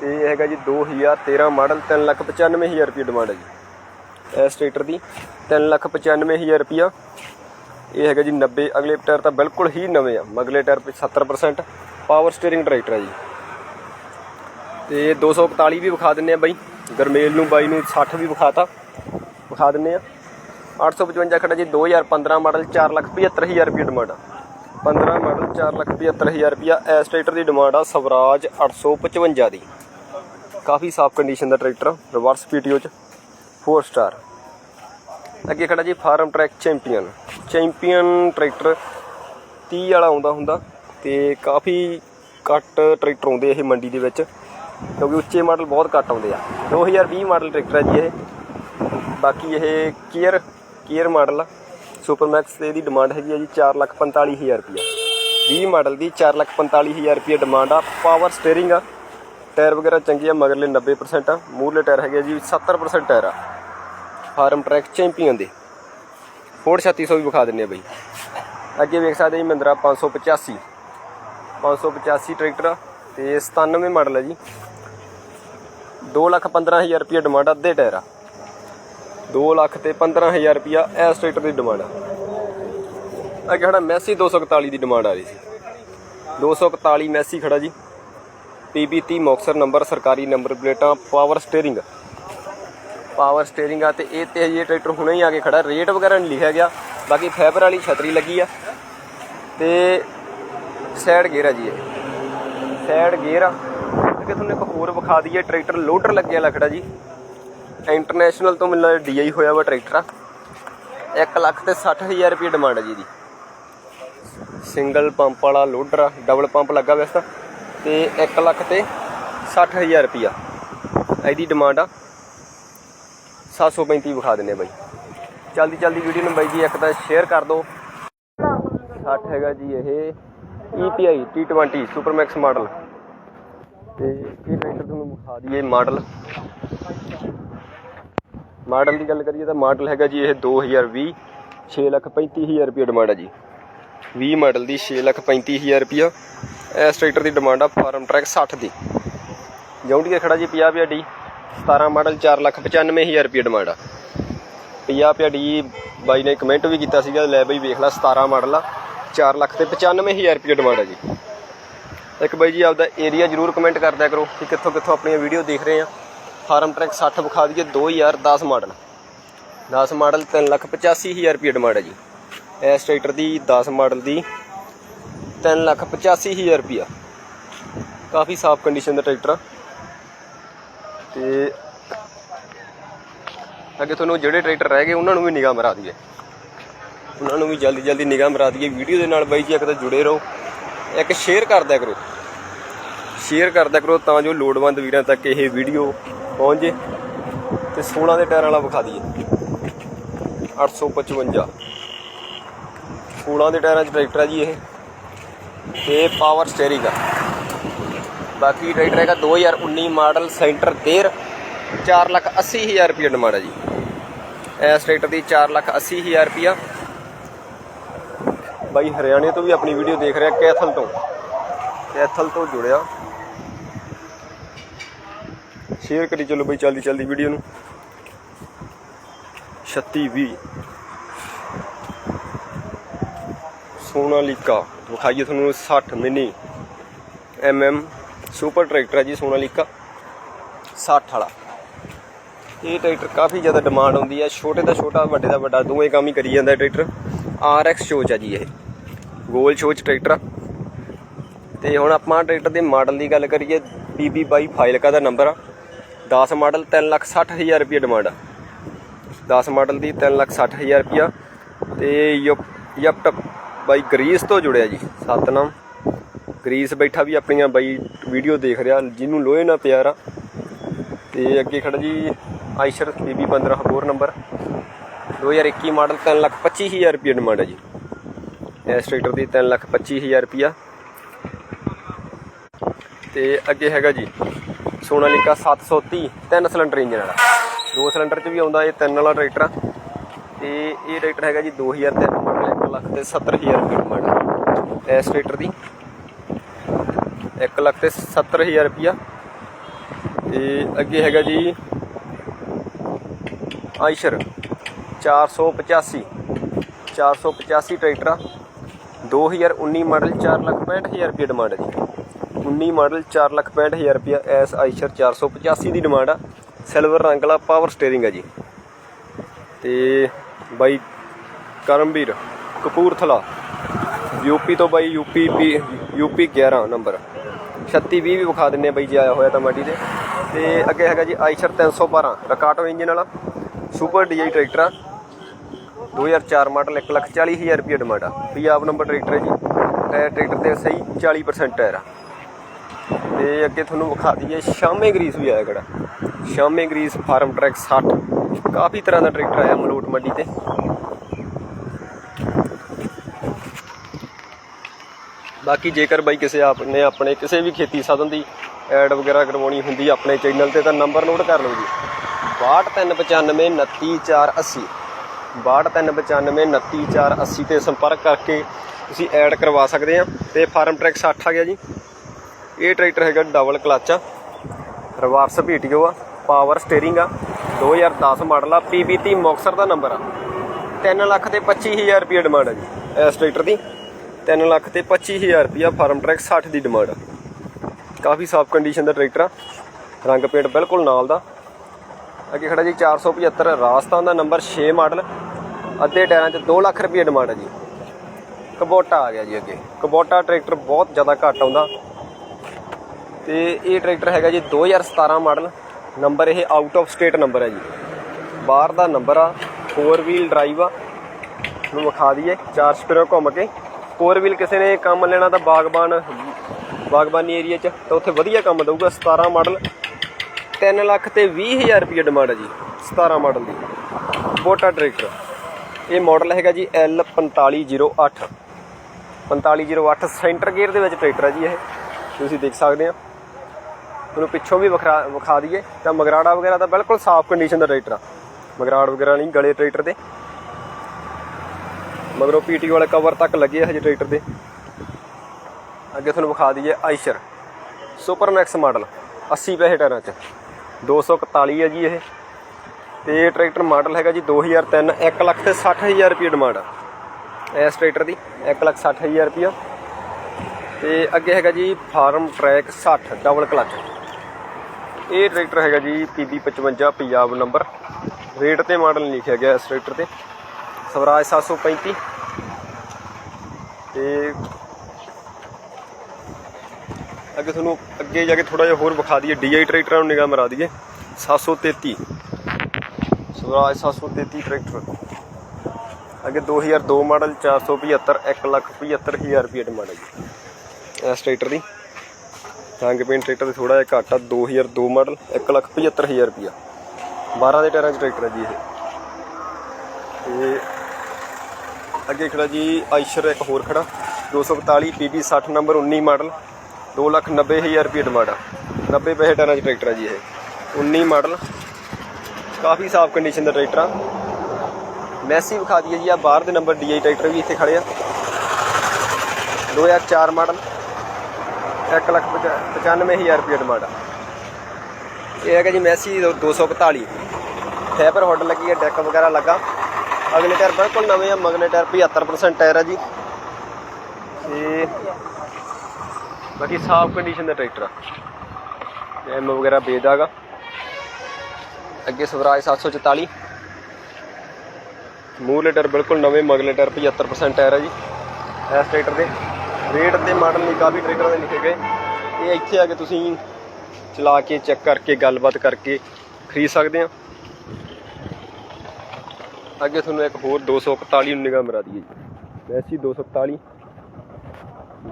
ਤੇ ਇਹ ਹੈਗਾ ਜੀ 2013 ਮਾਡਲ 395000 ਰੁਪਏ ਡਿਮਾਂਡ ਹੈ ਜੀ। ਇਸ ਟਰੈਕਟਰ ਦੀ 395000 ਰੁਪਿਆ ਇਹ ਹੈਗਾ ਜੀ 90 ਅਗਲੇ ਟਾਇਰ ਤਾਂ ਬਿਲਕੁਲ ਹੀ ਨਵੇਂ ਆ। ਮਗਲੇ ਟਾਇਰ 70% ਪਾਵਰ ਸਟੀਅਰਿੰਗ ਟਰੈਕਟਰ ਹੈ ਜੀ। ਤੇ 241 ਵੀ ਵਿਖਾ ਦਿੰਨੇ ਆ ਬਾਈ। ਗਰਮੇਲ ਨੂੰ, ਬਾਈ ਨੂੰ 60 ਵੀ ਵਿਖਾਤਾ। ਵਿਖਾ ਦਿੰਨੇ ਆ। 855 ਖੜਾ ਜੀ 2015 ਮਾਡਲ 475000 ਰੁਪਏ ਡਿਮਾਂਡ ਆ। 15 ਮਾਡਲ 475000 ਰੁਪਿਆ ਇਸ ਟਰੈਕਟਰ ਦੀ ਡਿਮਾਂਡ ਆ ਸਵਰਾਜ 855 ਦੀ। ਕਾਫੀ ਸਾਫ਼ ਕੰਡੀਸ਼ਨ ਦਾ ਟਰੈਕਟਰ, ਰਿਵਰਸ ਪੀਟੀਓ ਚ 4 ਸਟਾਰ ਅੱਗੇ ਖੜਾ ਜੀ, farm track champion. Champion tractor 30 ਵਾਲਾ ਆਉਂਦਾ ਹੁੰਦਾ ਤੇ ਕਾਫੀ ਘੱਟ ਟਰੈਕਟਰ ਆਉਂਦੇ ਇਹ ਮੰਡੀ ਦੇ ਵਿੱਚ, ਕਿਉਂਕਿ ਉੱਚੇ ਮਾਡਲ ਬਹੁਤ ਘੱਟ ਆਉਂਦੇ ਆ। 2020 ਮਾਡਲ ਟਰੈਕਟਰ ਹੈ ਜੀ ਇਹ। ਬਾਕੀ ਇਹ ਕੀਅਰ ਕੇਅਰ ਮਾਡਲ ਆ। ਸੁਪਰਮੈਕਸ ਤੇ ਇਹਦੀ ਡਿਮਾਂਡ ਹੈਗੀ ਆ ਜੀ 445000 ਰੁਪਇਆ 20 ਮਾਡਲ ਦੀ 445000 ਰੁਪਏ ਡਿਮਾਂਡ ਆ। ਪਾਵਰ ਸਟੀਅਰਿੰਗ ਆ। ਟਾਇਰ ਵਗੈਰਾ ਚੰਗੇ ਆ, ਮਗਰਲੇ 90% ਆ। ਮੂਹਰਲੇ ਟਾਇਰ ਹੈਗੇ ਜੀ 70% ਟਾਇਰ ਆ। ਫਾਰਮ ਟਰੈਕ ਚੈਂਪੀਅਨ ਦੇ। ਫੋਰਡ 3600 ਵੀ ਵਿਖਾ ਦਿੰਨੇ ਆ ਬਈ। ਅੱਗੇ ਵੇਖ ਸਕਦੇ ਜੀ ਮਹਿੰਦਰਾ 585 585 ਟਰੈਕਟਰ ਆ ਤੇ 97 ਮਾਡਲ ਹੈ ਜੀ। 215000 ਰੁਪਏ ਡਿਮਾਂਡ ਅੱਧੇ ਟਾਇਰ ਆ। 2 ਲੱਖ ਤੇ 15000 ਰੁਪਿਆ ਇਸ ਟਰੈਕਟਰ ਦੀ ਡਿਮਾਂਡ ਆ। ਅੱਗੇ ਖੜਾ ਮੈਸੀ 241 ਦੀ ਡਿਮਾਂਡ ਆ ਰਹੀ ਸੀ। 241 ਮੈਸੀ ਖੜਾ ਜੀ। PB30 ਮੌਕਸਰ ਨੰਬਰ ਸਰਕਾਰੀ ਨੰਬਰ ਪਲੇਟਾਂ ਪਾਵਰ ਸਟੀਅਰਿੰਗ ਪਾਵਰ ਸਟੀਅਰਿੰਗ ਆ ਤੇ ਇਹ ਤੇ ਇਹ ਟਰੈਕਟਰ ਹੁਣੇ ਹੀ ਆ ਕੇ ਖੜਾ। ਰੇਟ ਵਗੈਰਾ ਨਹੀਂ ਲਿਖਿਆ ਗਿਆ। ਬਾਕੀ ਫਾਈਬਰ ਵਾਲੀ ਛਤਰੀ ਲੱਗੀ ਆ। ਤੇ ਸਾਈਡ ਗੇਅਰ ਆ ਜੀ ਇਹ। ਸਾਈਡ ਗੇਅਰ ਆ। ਅੱਗੇ ਤੁਹਾਨੂੰ ਇੱਕ ਹੋਰ ਵਿਖਾ ਦਈਏ। ਟਰੈਕਟਰ ਲੋਡਰ ਲੱਗਿਆ ਲਖੜਾ ਜੀ। ਇੰਟਰਨੈਸ਼ਨਲ ਤੋਂ ਮਿਲਣਾ ਡੀਆਈ ਹੋਇਆ ਵਾ ਟਰੈਕਟਰ ਆ। 1 ਲੱਖ ਤੇ 60000 ਰੁਪਏ ਡਿਮਾਂਡ ਹੈ ਜੀ ਦੀ ਸਿੰਗਲ ਪੰਪ ਵਾਲਾ ਲੋਡਰ ਆ ਡਬਲ ਪੰਪ ਲੱਗਾ ਵੈਸੇ ਤਾਂ, ਤੇ 1 ਲੱਖ ਤੇ 60000 ਰੁਪਿਆ ਇਹਦੀ ਡਿਮਾਂਡ ਆ। 735 ਵਿਖਾ ਦਿੰਨੇ ਬਾਈ। ਜਲਦੀ ਜਲਦੀ ਵੀਡੀਓ ਨੂੰ ਬਾਈ ਜੀ ਇੱਕ ਤਾਂ ਸ਼ੇਅਰ ਕਰ ਦਿਓ। 60 ਹੈਗਾ ਜੀ ਇਹ EPI T20 ਸੁਪਰਮੈਕਸ ਮਾਡਲ ਤੇ ਇਹ ਟਰੈਕਟਰ ਤੁਹਾਨੂੰ ਵਿਖਾ ਦਈਏ ਮਾਡਲ ਮਾਡਲ ਦੀ ਗੱਲ ਕਰੀਏ ਤਾਂ ਮਾਡਲ ਹੈਗਾ ਜੀ ਇਹ 2020 635000 ਰੁਪਏ ਡਿਮਾਂਡ ਹੈ ਜੀ। 20 ਮਾਡਲ ਦੀ 635000 ਰੁਪਿਆ ਇਸ ਟਰੈਕਟਰ ਦੀ ਡਿਮਾਂਡ ਆ ਫਾਰਮ ਟਰੈਕ 60 ਦੀ। ਜੌਂਡੀਆ ਖੜਾ ਜੀ 50 50 ਡੀ। 17 ਮਾਡਲ 495000 ਰੁਪਏ ਡਿਮਾਂਡ ਆ। 50 50 ਡੀ ਬਾਈ ਨੇ ਕਮੈਂਟ ਵੀ ਕੀਤਾ ਸੀਗਾ, ਲੈ ਬਈ ਵੇਖ ਲੈ 17 ਮਾਡਲ ਆ 4 ਲੱਖ ਤੇ 95000 ਰੁਪਏ ਡਿਮਾਂਡ ਆ ਜੀ। ਇੱਕ ਬਾਈ ਜੀ ਆਪਦਾ ਏਰੀਆ ਜਰੂਰ ਕਮੈਂਟ ਕਰਦਿਆ ਕਰੋ ਕਿ ਕਿੱਥੋਂ ਕਿੱਥੋਂ ਆਪਣੀਆਂ ਵੀਡੀਓ ਦੇਖ ਰਹੇ ਆ। ਫਾਰਮ ਟਰੈਕ 60 ਵਿਖਾ ਦਈਏ 2010 ਮਾਡਲ। 10 ਮਾਡਲ 385000 ਰੁਪਏ ਡਿਮਾਂਡ ਹੈ ਜੀ। ਇਸ ਟਰੈਕਟਰ ਦੀ 10 ਮਾਡਲ ਦੀ 385000 ਰੁਪਿਆ ਕਾਫੀ ਸਾਫ਼ ਕੰਡੀਸ਼ਨ ਦਾ ਟਰੈਕਟਰ ਆ। ਤੇ ਅੱਗੇ ਤੁਹਾਨੂੰ ਜਿਹੜੇ ਟਰੈਕਟਰ ਰਹਿ ਗਏ, ਉਹਨਾਂ ਨੂੰ ਵੀ ਨਿਗਾਹ ਮਰਾ ਦਈਏ। ਉਹਨਾਂ ਨੂੰ ਵੀ ਜਲਦੀ ਜਲਦੀ ਨਿਗਾਹ ਮਰਾ ਦਈਏ। ਵੀਡੀਓ ਦੇ ਨਾਲ ਬਾਈ ਜੀ ਇੱਕ ਤਾਂ ਜੁੜੇ ਰਹੋ। ਇੱਕ ਸ਼ੇਅਰ ਕਰ ਦਿਆ ਕਰੋ। ਸ਼ੇਅਰ ਕਰਦਾ ਕਰੋ ਤਾਂ ਜੋ ਲੋੜਵੰਦ ਵੀਰਾਂ ਤੱਕ ਇਹ ਵੀਡੀਓ ਪਹੁੰਚ ਜੇ ਤੇ 16 ਦੇ ਟਾਇਰ ਵਾਲਾ ਵਿਖਾ ਦਈਏ। 855 16 ਦੇ ਟਾਇਰਾਂ 'ਚ ਟਰੈਕਟਰ ਆ ਜੀ ਇਹ। ਤੇ ਪਾਵਰ ਸਟੀਅਰਿੰਗ ਆ। ਬਾਕੀ ਟਰੈਕਟਰ ਹੈਗਾ 2019 ਮਾਡਲ ਸੈਂਟਰ ਦੇਰ 4 ਲੱਖ 80 ਹਜ਼ਾਰ ਰੁਪਏ ਡਿਮਾਂਡ ਹੈ ਜੀ। ਇਸ ਟਰੈਕਟਰ ਦੀ 4 ਲੱਖ 80 ਹਜ਼ਾਰ ਰੁਪਿਆ ਬਾਈ ਹਰਿਆਣੇ ਤੋਂ ਵੀ ਆਪਣੀ ਵੀਡੀਓ ਦੇਖ ਰਿਹਾ, ਕੈਥਲ ਤੋਂ। ਕੈਥਲ ਤੋਂ ਜੁੜਿਆ। ਸ਼ੇਅਰ ਕਰੀ ਚਲੋ ਬਈ ਜਲਦੀ ਜਲਦੀ ਵੀਡੀਓ ਨੂੰ। 3620 ਸੋਨਾਲੀਕਾ, ਵਿਖਾਈਏ ਤੁਹਾਨੂੰ 60 ਮਿਨੀ ਐਮਐਮ ਸੁਪਰ ਟਰੈਕਟਰ ਹੈ ਜੀ ਸੋਨਾਲੀਕਾ 60 ਵਾਲਾ। ਇਹ ਟਰੈਕਟਰ ਕਾਫੀ ਜ਼ਿਆਦਾ ਡਿਮਾਂਡ ਹੁੰਦੀ ਹੈ, ਛੋਟੇ ਦਾ ਛੋਟਾ, ਵੱਡੇ ਦਾ ਵੱਡਾ, ਦੋਵੇਂ ਕੰਮ ਹੀ ਕਰੀ ਜਾਂਦਾ ਇਹ ਟਰੈਕਟਰ। RX ਸੋਚ ਆ ਜੀ ਇਹ। ਗੋਲ ਸੋਚ ਟਰੈਕਟਰ ਆ। ਤੇ ਹੁਣ ਆਪਾਂ ਟਰੈਕਟਰ ਦੇ ਮਾਡਲ ਦੀ ਗੱਲ ਕਰੀਏ BB ਬਾਈ ਫਾਈਲਕਾ ਦਾ ਨੰਬਰ ਆ। 10 ਮਾਡਲ 360000 ਰੁਪਏ ਡਿਮਾਂਡ ਆ। 10 ਮਾਡਲ ਦੀ 360000 ਰੁਪਿਆ ਤੇ ਯਪ ਯਪਟ ਬਾਈ ਗਰੀਸ ਤੋਂ ਜੁੜਿਆ ਜੀ, ਸਤਨਾਮ। ਗਰੀਸ ਬੈਠਾ ਵੀ ਆਪਣੀਆਂ ਬਾਈ ਵੀਡੀਓ ਦੇਖ ਰਿਹਾ, ਜਿਹਨੂੰ ਲੋਹੇ ਨਾਲ ਪਿਆਰ ਆ। ਤੇ ਅੱਗੇ ਖੜਾ ਜੀ ਆਈਸ਼ਰ ਬੀਬੀ 15 ਹੋਰ ਨੰਬਰ। 2021 ਮਾਡਲ 325000 ਰੁਪਏ ਡਿਮਾਂਡ ਹੈ ਜੀ। ਇਸ ਟਰੈਕਟਰ ਦੀ 325000 ਰੁਪਿਆ ਤੇ ਅੱਗੇ ਹੈਗਾ ਜੀ ਸੋਨਾਲੀਕਾ 730 ਤਿੰਨ ਸਿਲੰਡਰ ਇੰਜਨ ਵਾਲਾ। ਦੋ ਸਿਲੰਡਰ ਚ ਵੀ ਆਉਂਦਾ ਇਹ ਤਿੰਨ ਵਾਲਾ ਟਰੈਕਟਰ ਆ। ਤੇ ਇਹ ਟਰੈਕਟਰ ਹੈਗਾ ਜੀ 2003 ਮਾਡਲ 1 ਲੱਖ ਤੇ 70000 ਰੁਪਏ ਡਿਮਾਂਡ ਇਸ ਟਰੈਕਟਰ ਦੀ 1 ਲੱਖ ਤੇ 70000 ਰੁਪਿਆ ਤੇ ਅੱਗੇ ਹੈਗਾ ਜੀ ਆਇਸ਼ਰ 485 485 ਟਰੈਕਟਰ ਆ। 2019 ਮਾਡਲ 465000 ਰੁਪਏ ਡਿਮਾਂਡ ਹੈ ਜੀ। 19 ਮਾਡਲ 465000 ਰੁਪਏ ਐਸ ਆਇਸ਼ਰ 485 ਦੀ ਡਿਮਾਂਡ ਆ। ਸਿਲਵਰ ਰੰਗ ਵਾਲਾ ਪਾਵਰ ਸਟੀਅਰਿੰਗ ਆ ਜੀ। ਤੇ ਬਾਈ ਕਰਮਵੀਰ ਕਪੂਰਥਲਾ ਯੂਪੀ ਤੋਂ ਬਾਈ ਯੂਪੀ ਯੂਪੀ 11 ਨੰਬਰ 3620 ਵੀ ਵਿਖਾ ਦਿੰਨੇ ਆ ਬਾਈ ਜੇ ਆਇਆ ਹੋਇਆ ਤਾਂ ਮਾਡੀ ਦੇ ਤੇ ਅੱਗੇ ਹੈਗਾ ਜੀ ਆਇਸ਼ਰ 312 ਰਕਾਟੋ ਇੰਜਨ ਵਾਲਾ ਸੁਪਰ ਡੀਆਈ ਟਰੈਕਟਰ ਆ। 2004 ਮਾਡਲ 140000 ਰੁਪਏ ਡਿਮਾਂਡ ਆ। ਪੰਜਾਬ ਨੰਬਰ ਟਰੈਕਟਰ ਹੈ ਜੀ। ਟਾਇਰ ਟਰੈਕਟਰ 'ਤੇ ਸਹੀ 40% ਟਾਇਰ ਆ। ਤੇ ਅੱਗੇ ਤੁਹਾਨੂੰ ਵਿਖਾ ਦਈਏ, ਸ਼ਾਮੇ ਗਰੀਸ ਵੀ ਆਇਆ ਕਿਹੜਾ ਸ਼ਾਮੇ ਗਰੀਸ ਫਾਰਮ ਟਰੈਕ 60 ਕਾਫੀ ਤਰ੍ਹਾਂ ਦਾ ਟਰੈਕਟਰ ਆਇਆ ਮਲੋਟ ਮੰਡੀ ਤੇ। ਬਾਕੀ ਜੇਕਰ ਬਾਈ ਕਿਸੇ ਆਪ ਨੇ ਆਪਣੇ ਕਿਸੇ ਵੀ ਖੇਤੀ ਸਾਧਨ ਦੀ ਐਡ ਵਗੈਰਾ ਕਰਵਾਉਣੀ ਹੁੰਦੀ ਆਪਣੇ ਚੈਨਲ ਤੇ, ਤਾਂ ਨੰਬਰ ਨੋਟ ਕਰ ਲਓ ਜੀ। 6295299480 6295299480 ਤੇ ਸੰਪਰਕ ਕਰਕੇ ਤੁਸੀਂ ਐਡ ਕਰਵਾ ਸਕਦੇ ਆ। ਤੇ ਫਾਰਮ ਟਰੈਕ 60 ਆ ਗਿਆ ਜੀ। ਇਹ ਟਰੈਕਟਰ ਹੈਗਾ ਡਬਲ ਕਲਚ ਆ। ਰਿਵਰਸ ਪੀਟੀਓ ਆ, ਪਾਵਰ ਸਟੀਅਰਿੰਗ ਆ 2010 ਮਾਡਲ ਆ ਪੀਬੀਟੀ ਮੁਕਸਰ ਦਾ ਨੰਬਰ ਆ। 3 ਲੱਖ ਤੇ 25000 ਰੁਪਏ ਡਿਮਾਂਡ ਆ ਜੀ, ਇਸ ਟਰੈਕਟਰ ਦੀ। 3 ਲੱਖ ਤੇ 25000 ਰੁਪਿਆ ਫਾਰਮ ਟਰੈਕ 60 ਦੀ ਡਿਮਾਂਡ ਆ। ਕਾਫੀ ਸਾਫ਼ ਕੰਡੀਸ਼ਨ ਦਾ ਟਰੈਕਟਰ ਆ, ਰੰਗ ਪੇਂਟ ਬਿਲਕੁਲ ਨਾਲ ਦਾ। ਅੱਗੇ ਖੜਾ ਜੀ 475 ਰਾਜਸਥਾਨ ਦਾ ਨੰਬਰ 6 ਮਾਡਲ, ਅੱਧੇ ਟਾਇਰਾਂ 'ਚ 2 ਲੱਖ ਰੁਪਏ ਡਿਮਾਂਡ ਆ ਜੀ। ਕਬੋਟਾ ਆ ਗਿਆ ਜੀ ਅੱਗੇ। ਕਬੋਟਾ ਟਰੈਕਟਰ ਬਹੁਤ ਜ਼ਿਆਦਾ ਘੱਟ ਆਉਂਦਾ। ਤੇ ਇਹ ਟਰੈਕਟਰ ਹੈਗਾ ਜੀ 2017 ਮਾਡਲ। ਨੰਬਰ ਇਹ ਆਊਟ ਆਫ ਸਟੇਟ ਨੰਬਰ ਹੈ ਜੀ। ਬਾਹਰ ਦਾ ਨੰਬਰ ਆ 4 ਵੀਲ ਡਰਾਈਵ ਆ। ਨੂੰ ਵਿਖਾ ਦਈਏ, ਚਾਰ ਸਪੀਰਾਂ ਘੁੰਮ ਕੇ। 4 ਵੀਲ ਕਿਸੇ ਨੇ ਕੰਮ ਲੈਣਾ ਤਾਂ ਬਾਗਬਾਨ, ਬਾਗਬਾਨੀ ਏਰੀਆ 'ਚ, ਤਾਂ ਉੱਥੇ ਵਧੀਆ ਕੰਮ ਦਊਗਾ 17 ਮਾਡਲ। 3 ਲੱਖ ਤੇ 20000 ਰੁਪਏ ਡਿਮਾਂਡ ਹੈ ਜੀ 17 ਮਾਡਲ ਦੀ। ਬੋਟਾ ਟਰੈਕਟਰ। ਇਹ ਮਾਡਲ ਹੈਗਾ ਜੀ L4508 4508 ਸੈਂਟਰ ਗੇਅਰ ਦੇ ਵਿੱਚ ਟਰੈਕਟਰ ਹੈ ਜੀ ਇਹ। ਤੁਸੀਂ ਦੇਖ ਸਕਦੇ ਆ। ਤੁਹਾਨੂੰ ਪਿੱਛੋਂ ਵੀ ਵਿਖਾ ਵਿਖਾ ਦਈਏ, ਤਾਂ ਮਗਰਾੜਾ ਵਗੈਰਾ ਤਾਂ ਬਿਲਕੁਲ ਸਾਫ਼ ਕੰਡੀਸ਼ਨ ਦਾ ਟਰੈਕਟਰ ਆ। ਮਗਰਾੜ ਵਗੈਰਾ ਨਹੀਂ, ਗਲੇ ਟਰੈਕਟਰ ਦੇ। ਮਗਰੋਂ ਪੀਟੀ ਵਾਲੇ ਕਵਰ ਤੱਕ ਲੱਗੇ ਹਜੇ ਟਰੈਕਟਰ ਦੇ। ਅੱਗੇ ਤੁਹਾਨੂੰ ਵਿਖਾ ਦਈਏ ਆਇਸ਼ਰ ਸੁਪਰ ਮੈਕਸ ਮਾਡਲ 80 ਪੈਸੇ ਟਾਇਰਾਂ 'ਚ। 241 ਹੈ ਜੀ ਇਹ। ਤੇ ਇਹ ਟਰੈਕਟਰ ਮਾਡਲ ਹੈਗਾ ਜੀ 2003 1 ਲੱਖ ਤੇ 60000 ਰੁਪਏ ਡਿਮਾਂਡ ਇਸ ਟਰੈਕਟਰ ਦੀ 1 ਲੱਖ 60000 ਰੁਪਏ ਤੇ ਅੱਗੇ ਹੈਗਾ ਜੀ ਫਾਰਮ ਟਰੈਕ 60 ਡਬਲ ਕਲਚ ਇਹ ਟਰੈਕਟਰ ਹੈਗਾ ਜੀ PB 55 ਪੰਜਾਬ ਨੰਬਰ। ਰੇਟ ਤੇ ਮਾਡਲ ਨਹੀਂ ਲਿਖਿਆ ਗਿਆ ਇਸ ਟਰੈਕਟਰ ਤੇ। ਸਵਰਾਜ 735 ਤੇ ਅੱਗੇ ਤੁਹਾਨੂੰ ਅੱਗੇ ਜਾ ਕੇ ਥੋੜਾ ਜਿਹਾ ਹੋਰ ਵਿਖਾ ਦਈਏ। DI ਟਰੈਕਟਰਾਂ ਨੂੰ ਨਿਗਾਹ ਮਰਾ ਦਈਏ। 733 ਸਵਰਾਜ 733 ਟਰੈਕਟਰ। ਅੱਗੇ 2002 ਮਾਡਲ 475 175000 ਰੁਪਏ ਡਿਮਾਂਡ ਹੈ ਜੀ। ਇਸ ਟਰੈਕਟਰ ਦੀ। ਰੰਗ ਪੇਂਟ ਟਰੈਕਟਰ ਤੇ ਥੋੜਾ ਜਿਹਾ ਘੱਟ ਆ 2002 ਮਾਡਲ 175000 ਰੁਪਿਆ 12 ਦੇ ਟਾਇਰਾਂ 'ਚ ਟਰੈਕਟਰ ਹੈ ਜੀ ਇਹ। ਤੇ ਅੱਗੇ ਖੜਾ ਜੀ ਆਇਸ਼ਰ ਇੱਕ ਹੋਰ ਖੜਾ 242 PB 60 ਨੰਬਰ 19 ਮਾਡਲ 290000 ਰੁਪਏ ਡਿਮਾਂਡ ਆ। 90 ਪੈਸੇ ਟਾਇਰਾਂ 'ਚ ਟਰੈਕਟਰ ਹੈ ਜੀ ਇਹ। 19 ਮਾਡਲ, ਕਾਫੀ ਸਾਫ਼ ਕੰਡੀਸ਼ਨ ਦਾ ਟਰੈਕਟਰ ਆ। ਮੈਸੀ ਵਿਖਾ ਦਈਏ ਜੀ ਆ ਬਾਹਰ ਦੇ ਨੰਬਰ DI ਟਰੈਕਟਰ ਵੀ ਇੱਥੇ ਖੜੇ ਆ। 2004 ਮਾਡਲ 1 ਲੱਖ 95000 ਰੁਪਏ ਡਿਮਾਂਡ ਆ ਇਹ ਹੈਗਾ ਜੀ ਮੈਸੀ 241 ਫਾਈਬਰ ਹੁੱਡ ਲੱਗੀ ਹੈ ਡੈਕ ਵਗੈਰਾ ਲੱਗਾ। ਅਗਲੇ ਟਾਇਰ ਬਿਲਕੁਲ ਨਵੇਂ ਆ, ਮਗਲੇ ਟਾਇਰ 75% ਟਾਇਰ ਆ ਜੀ। ਤੇ ਬਾਕੀ ਸਾਫ਼ ਕੰਡੀਸ਼ਨ ਦਾ ਟਰੈਕਟਰ ਆ। ਐਮ ਵਗੈਰਾ ਬੇਦਾਗਾ ਅੱਗੇ ਸਵਰਾਜ 744 ਮੂਹਰਲੇ ਟਾਇਰ ਬਿਲਕੁਲ ਨਵੇਂ, ਮਗਲੇ ਟਾਇਰ 75% ਟਾਇਰ ਹੈ ਜੀ। ਇਸ ਟਰੈਕਟਰ ਦੇ ਰੇਟ ਤੇ ਮਾਡਲ ਨਹੀਂ ਕਾਫੀ ਟਰੈਕਟਰਾਂ ਦੇ ਲਿਖੇ ਗਏ। ਇਹ ਇੱਥੇ ਆ ਕੇ ਤੁਸੀਂ ਚਲਾ ਕੇ ਚੈੱਕ ਕਰਕੇ, ਗੱਲਬਾਤ ਕਰਕੇ ਖਰੀਦ ਸਕਦੇ ਆ। ਅੱਗੇ ਤੁਹਾਨੂੰ ਇੱਕ ਹੋਰ 241 ਨੂੰ ਨਿਗਾਹ ਮਰਾ ਦਈਏ ਜੀ। Messi 241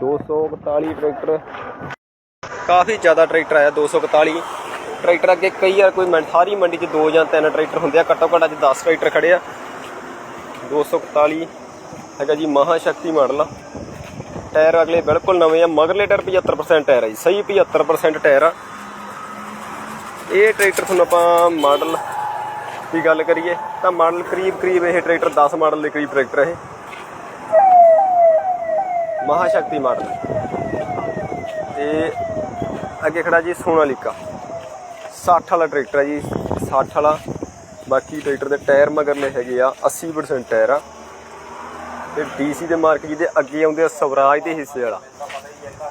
241 tractor. ਕਾਫੀ ਜ਼ਿਆਦਾ ਟਰੈਕਟਰ ਆਇਆ 241 ਟਰੈਕਟਰ ਅੱਗੇ ਕਈ ਵਾਰ ਕੋਈ ਮੰਡ- ਸਾਰੀ ਮੰਡੀ 'ਚ ਦੋ ਜਾਂ ਤਿੰਨ ਟਰੈਕਟਰ ਹੁੰਦੇ ਆ। ਘੱਟੋ ਘੱਟ ਅੱਜ 10 ਟਰੈਕਟਰ ਖੜੇ ਆ। 241 ਹੈਗਾ ਜੀ ਮਹਾ ਸ਼ਕਤੀ ਮਾਡਲ ਆ। ਟਾਇਰ ਅਗਲੇ ਬਿਲਕੁਲ ਨਵੇਂ ਆ, ਮਗਰਲੇ ਟਾਇਰ 75% ਟਾਇਰ ਆ ਜੀ, ਸਹੀ 75% ਟਾਇਰ ਆ। ਇਹ ਟਰੈਕਟਰ ਤੁਹਾਨੂੰ ਆਪਾਂ ਮਾਡਲ ਦੀ ਗੱਲ ਕਰੀਏ, ਤਾਂ ਮਾਡਲ ਕਰੀਬ ਕਰੀਬ ਇਹ ਟਰੈਕਟਰ 10 ਮਾਡਲ ਦੇ ਕਰੀਬ ਟਰੈਕਟਰ ਇਹ। ਮਹਾਸ਼ਕਤੀ ਮਾਡਲ ਤੇ ਅੱਗੇ ਖੜਾ ਜੀ ਸੋਨਾਲੀਕਾ। 60 ਵਾਲਾ ਟਰੈਕਟਰ ਹੈ ਜੀ 60 ਵਾਲਾ। ਬਾਕੀ ਟਰੈਕਟਰ ਦੇ ਟਾਇਰ ਮਗਰਲੇ ਹੈਗੇ ਆ 80% ਟਾਇਰ ਆ। ਤੇ ਡੀਸੀ ਦੇ ਮਾਰਕ ਜਿਹਦੇ ਅੱਗੇ ਆਉਂਦੇ ਆ ਸਵਰਾਜ ਦੇ ਹਿੱਸੇ ਵਾਲਾ।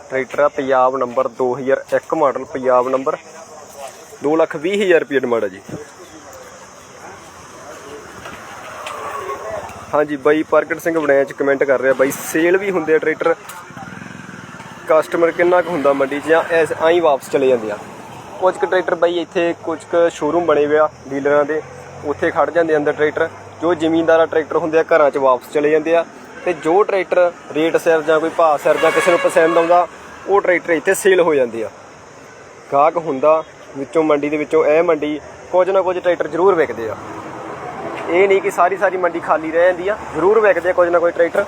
ਟਰੈਕਟਰ ਆ Punjab number 2001 model Punjab number. 220000 ਰੁਪਏ ਡਿਮਾਂਡ ਆ ਜੀ। ਹਾਂਜੀ, ਬਾਈ ਪ੍ਰਗਟ ਸਿੰਘ ਬਣਿਆ ਚ ਕਮੈਂਟ ਕਰ ਰਿਹਾ। ਬਾਈ ਸੇਲ ਵੀ ਹੁੰਦੇ ਆ ਟਰੈਕਟਰ। ਕਸਟਮਰ ਕਿੰਨਾ ਕੁ ਹੁੰਦਾ ਮੰਡੀ 'ਚ ਜਾਂ ਐਸ ਆਈ ਵਾਪਸ ਚਲੇ ਜਾਂਦੇ ਆ। ਕੁਝ ਕੁ ਟਰੈਕਟਰ ਬਾਈ ਇੱਥੇ ਕੁਝ ਕੁ ਸ਼ੋਰੂਮ ਬਣੇ ਹੋਏ ਆ ਡੀਲਰਾਂ ਦੇ। ਉੱਥੇ ਖੜ ਜਾਂਦੇ ਅੰਦਰ ਟਰੈਕਟਰ। ਜੋ ਜ਼ਿਮੀਂਦਾਰਾ ਟਰੈਕਟਰ ਹੁੰਦੇ ਆ, ਘਰਾਂ 'ਚ ਵਾਪਸ ਚਲੇ ਜਾਂਦੇ ਆ। ਤੇ ਜੋ ਟਰੈਕਟਰ ਰੇਟ ਸਿਰ ਜਾਂ ਕੋਈ ਭਾਅ ਸਿਰ ਜਾਂ ਕਿਸੇ ਨੂੰ ਪਸੰਦ ਆਉਂਦਾ, ਉਹ ਟਰੈਕਟਰ ਇੱਥੇ ਸੇਲ ਹੋ ਜਾਂਦੇ ਆ। ਗਾਹਕ ਹੁੰਦਾ, ਵਿੱਚੋਂ ਮੰਡੀ ਦੇ ਵਿੱਚੋਂ ਇਹ ਮੰਡੀ ਕੁਝ ਨਾ ਕੁਝ ਟਰੈਕਟਰ ਜ਼ਰੂਰ ਵਿਕਦੇ ਆ। ਇਹ ਨਹੀਂ ਕਿ ਸਾਰੀ ਸਾਰੀ ਮੰਡੀ ਖਾਲੀ ਰਹਿ ਜਾਂਦੀ ਆ, ਜ਼ਰੂਰ ਵਿਕਦੇ ਆ ਕੁਝ ਨਾ ਕੁਝ ਟਰੈਕਟਰ।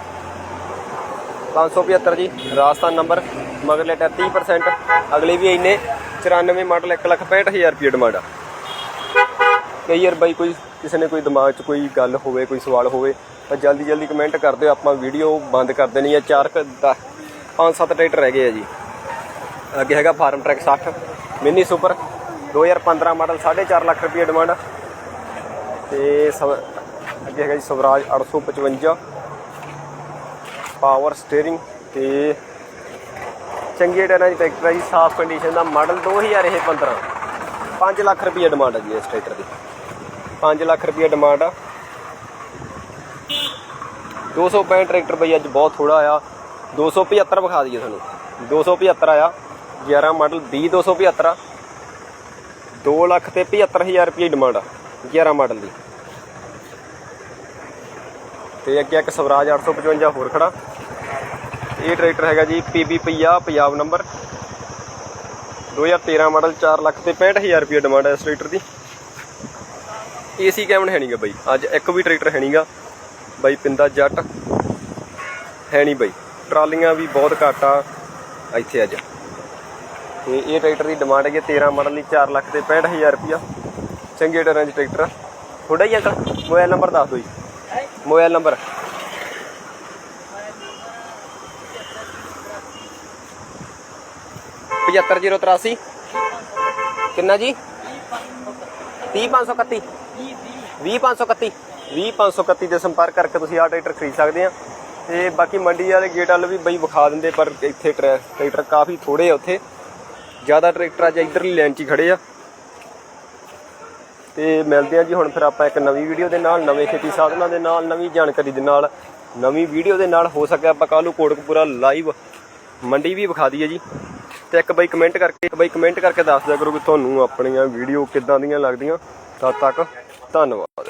575 ਜੀ, ਰਾਜਸਥਾਨ ਨੰਬਰ ਮਗਰਲੇ ਟਾਇਰ 30% ਅਗਲੇ ਵੀ ਇੰਨੇ 94 ਮਾਡਲ 165000 ਰੁਪਏ ਡਿਮਾਂਡ ਆ। ਕਈ ਵਾਰ ਬਾਈ ਕੋਈ ਕਿਸੇ ਨੇ ਕੋਈ ਦਿਮਾਗ 'ਚ ਕੋਈ ਗੱਲ ਹੋਵੇ, ਕੋਈ ਸਵਾਲ ਹੋਵੇ, ਤਾਂ ਜਲਦੀ ਜਲਦੀ ਕਮੈਂਟ ਕਰ ਦਿਓ, ਆਪਾਂ ਵੀਡੀਓ ਬੰਦ ਕਰ ਦੇਣੀ ਹੈ। ਚਾਰ ਕੁ ਦਸ- ਪੰਜ ਸੱਤ ਟਰੈਕਟਰ ਹੈਗੇ ਆ ਜੀ। ਅੱਗੇ ਹੈਗਾ farm track 60 mini super 2015 model 4.5 lakh ਰੁਪਏ ਡਿਮਾਂਡ ਤੇ ਸਵ- ਅੱਗੇ ਹੈਗਾ ਜੀ ਸਵਰਾਜ 855 ਪਾਵਰ ਸਟੀਅਰਿੰਗ ਤੇ ਚੰਗੇ ਟਾਇਰਾਂ ਦੀ ਟਰੈਕਟਰ ਹੈ ਜੀ, ਸਾਫ਼ ਕੰਡੀਸ਼ਨ ਦਾ ਮਾਡਲ 2000 ਇਹ 15 5 ਲੱਖ ਰੁਪਏ ਡਿਮਾਂਡ ਹੈ ਜੀ ਇਸ ਟਰੈਕਟਰ ਦੀ। 5 ਲੱਖ ਰੁਪਏ ਡਿਮਾਂਡ ਆ। 265 ਟਰੈਕਟਰ ਬਈ ਅੱਜ ਬਹੁਤ ਥੋੜਾ ਆਇਆ। 275 ਵਿਖਾ ਦਈਏ ਤੁਹਾਨੂੰ। 275 ਆਇਆ। 11 ਮਾਡਲ 20 275 2 ਲੱਖ ਤੇ 75000 ਰੁਪਏ ਡਿਮਾਂਡ ਆ 11 ਮਾਡਲ ਦੀ। ਤੇ ਅੱਗੇ ਇੱਕ ਸਵਰਾਜ 855 ਹੋਰ ਖੜਾ। ਇਹ ਟਰੈਕਟਰ ਹੈਗਾ ਜੀ PB 50 Punjab number. 2013 model 4 lakh ਤੇ 65000 ਰੁਪਏ ਡਿਮਾਂਡ ਹੈ ਇਸ ਟਰੈਕਟਰ ਦੀ। ਏਸੀ ਕੈਬਨ ਹੈ ਨਹੀਂਗਾ ਬਾਈ। ਅੱਜ ਇੱਕ ਵੀ ਟਰੈਕਟਰ ਹੈ ਨਹੀਂਗਾ ਬਾਈ ਪਿੰਦਾ ਜੱਟ। ਹੈ ਨਹੀਂ ਬਾਈ। ਟਰਾਲੀਆਂ ਵੀ ਬਹੁਤ ਘੱਟ ਆ ਇੱਥੇ ਅੱਜ। ਤੇ ਇਹ ਟਰੈਕਟਰ ਦੀ ਡਿਮਾਂਡ ਹੈਗੀ 13 ਮਾਡਲ ਦੀ 4 ਲੱਖ ਤੇ 65000 ਰੁਪਇਆ। ਚੰਗੇ ਟਰਾਂ 'ਚ ਟਰੈਕਟਰ ਆ। ਤੁਹਾਡਾ ਹੀ ਅੰਕਲ? ਮੋਬਾਈਲ ਨੰਬਰ ਦੱਸ ਦਿਓ ਜੀ। ਮੋਬਾਈਲ ਨੰਬਰ ਪਝੱਤਰ ਜ਼ੀਰੋ ਤਰਾਸੀ। ਕਿੰਨਾ ਜੀ? 30531 20531 20531 ਦੇ ਸੰਪਰਕ ਕਰਕੇ ਤੁਸੀਂ ਆਹ ਟਰੈਕਟਰ ਖਰੀਦ ਸਕਦੇ ਆ। ਤੇ ਬਾਕੀ ਮੰਡੀ ਵਾਲੇ ਗੇਟ ਵੱਲ ਵੀ ਬਈ ਵਿਖਾ ਦਿੰਦੇ, ਪਰ ਇੱਥੇ ਟਰੈ- ਟਰੈਕਟਰ ਕਾਫੀ ਥੋੜੇ ਆ ਉੱਥੇ। ਜ਼ਿਆਦਾ ਟਰੈਕਟਰ ਅੱਜ ਇਧਰਲੀ ਲਾਈਨ 'ਚ ਹੀ ਖੜੇ ਆ। ਤੇ ਮਿਲਦੇ ਆ ਜੀ ਹੁਣ ਫਿਰ ਆਪਾਂ ਇੱਕ ਨਵੀਂ ਵੀਡੀਓ ਦੇ ਨਾਲ, ਨਵੇਂ ਖੇਤੀ ਸਾਧਨਾਂ ਦੇ ਨਾਲ, ਨਵੀਂ ਜਾਣਕਾਰੀ ਦੇ ਨਾਲ। ਨਵੀਂ ਵੀਡੀਓ ਦੇ ਨਾਲ ਹੋ ਸਕਿਆ ਆਪਾਂ ਕੱਲ੍ਹ ਨੂੰ ਕੋਟਕਪੂਰਾ ਲਾਈਵ ਮੰਡੀ ਵੀ ਵਿਖਾ ਦਈਏ ਜੀ। ਤੇ ਇੱਕ ਬਾਈ ਕਮੈਂਟ ਕਰਕੇ, ਇੱਕ ਬਈ ਕਮੈਂਟ ਕਰਕੇ ਦੱਸ ਦਿਆ ਕਰੋ ਕਿ ਤੁਹਾਨੂੰ ਆਪਣੀਆਂ ਵੀਡੀਓ ਕਿੱਦਾਂ ਦੀਆਂ ਲੱਗਦੀਆਂ, ਤਦ ਤੱਕ ਧੰਨਵਾਦ।